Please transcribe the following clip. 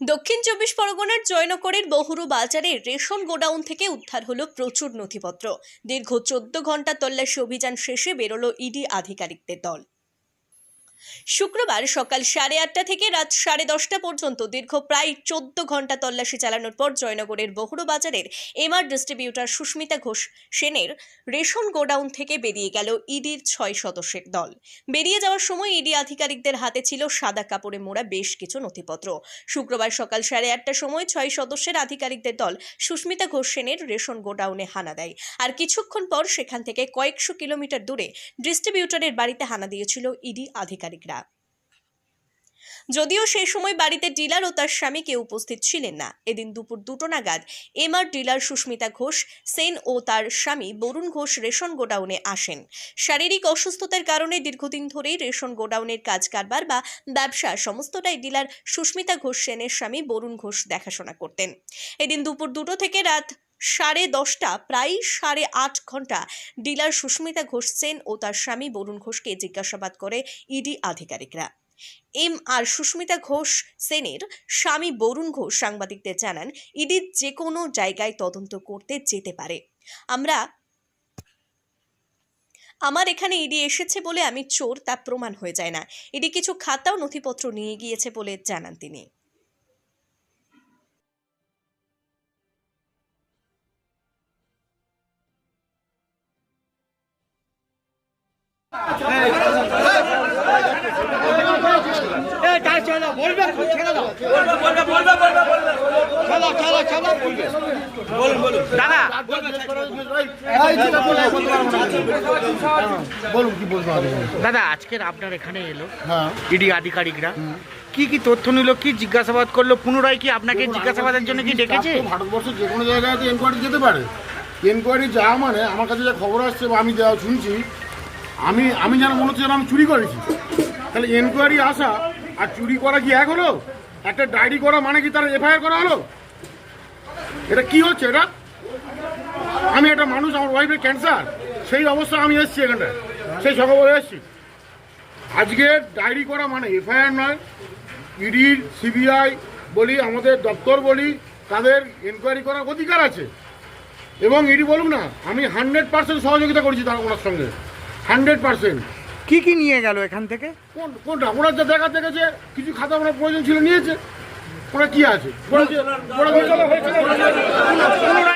দক্ষিণ চব্বিশ পরগনার জয়নগরের বহুরু বাজারে রেশন গোডাউন থেকে উদ্ধার হলো প্রচুর নথিপত্র। দীর্ঘ চোদ্দ ঘণ্টা তল্লাশি অভিযান শেষে বেরোলো ইডি আধিকারিকদের দল। শুক্রবার সকাল সাড়ে আটটা থেকে রাত সাড়ে দশটা পর্যন্ত দীর্ঘ প্রায় চোদ্দ ঘণ্টা তল্লাশি চালানোর পর জয়নগরের বহুরু বাজারের এমআর ডিস্ট্রিবিউটার সুস্মিতা ঘোষ সেনের রেশন গোডাউন থেকে বেরিয়ে গেল ইডির ছয় সদস্যের দল। বেরিয়ে যাওয়ার সময় ইডি আধিকারিকদের হাতে ছিল সাদা কাপড়ে মোড়া বেশ কিছু নথিপত্র। শুক্রবার সকাল সাড়ে আটটার সময় ছয় সদস্যের আধিকারিকদের দল সুস্মিতা ঘোষ সেনের রেশন গোডাউনে হানা দেয়। আর কিছুক্ষণ পর সেখান থেকে কয়েকশো কিলোমিটার দূরে ডিস্ট্রিবিউটারের বাড়িতে হানা দিয়েছিল ইডি আধিকারিকরা। যদিও সেই সময় বাড়িতে ডিলার ও তার স্বামী কেউ উপস্থিত ছিলেন না, এদিন দুপুর দুটো নাগাদ এমআর ডিলার সুস্মিতা ঘোষ, সেন ও তার স্বামী বরুণ ঘোষ রেশন গোডাউনে আসেন। শারীরিক অসুস্থতার কারণে দীর্ঘদিন ধরেই রেশন গোডাউনের কাজ কারবার বা ব্যবসা সমস্তটাই ডিলার সুস্মিতা ঘোষ, সেনের স্বামী বরুণ ঘোষ দেখাশোনা করতেন। এদিন দুপুর দুটো থেকে রাত সাড়ে দশটা প্রায় সাড়ে আট ঘণ্টা ডিলার সুস্মিতা ঘোষ সেন ও তার স্বামী বরুণ ঘোষকে জিজ্ঞাসাবাদ করে ইডি আধিকারিকরা। এম আর সুস্মিতা ঘোষ সেনের স্বামী বরুণ ঘোষ সাংবাদিকদের জানান, ইডি যে কোনো জায়গায় তদন্ত করতে যেতে পারে। আমরা আমার এখানে ইডি এসেছে বলে আমি চোর, তা প্রমাণ হয়ে যায় না। ইডি কিছু খাতা ও নথিপত্র নিয়ে গিয়েছে বলে জানান তিনি। দাদা, আজকের আপনার এখানে এলো ইডি আধিকারিকরা। কি কি তথ্য নিল, কি জিজ্ঞাসাবাদ করল, পুনরায় কি আপনাকে জিজ্ঞাসাবাদের জন্য কি ডেকেছে? ভারতবর্ষের যে কোনো জায়গায় যেতে পারে। এনকোয়ারি যাওয়া মানে আমার কাছে যা খবর আসছে বা আমি যা শুনছি আমি আমি যেন মনে হচ্ছে আমি চুরি করেছি। তাহলে এনকোয়ারি আসা, আর চুরি করা কি এক হলো? একটা ডায়েরি করা মানে কি তার এফআইআর করা হলো? এটা কি হচ্ছে এটা? আমি একটা মানুষ, আমার ওয়াইফের ক্যান্সার সেই অবস্থা আমি এসেছি এখানটায়। সেই সকালে এসেছি। আজকে ডায়েরি করা মানে এফআইআর নয়। ইডির সিবিআই বলি, আমাদের দপ্তর বলি, তাদের এনকোয়ারি করার অধিকার আছে। এবং ইডি বলুক না, আমি হান্ড্রেড পার্সেন্ট সহযোগিতা করেছি তার ওনার সঙ্গে। Hundred percent. কি কি নিয়ে গেল এখান থেকে? কোন কোনটা? ওরা যা দেখা দেখেছে কিছু খাতা ওনার প্রয়োজন ছিল নিয়েছে। ওরা কি আছে?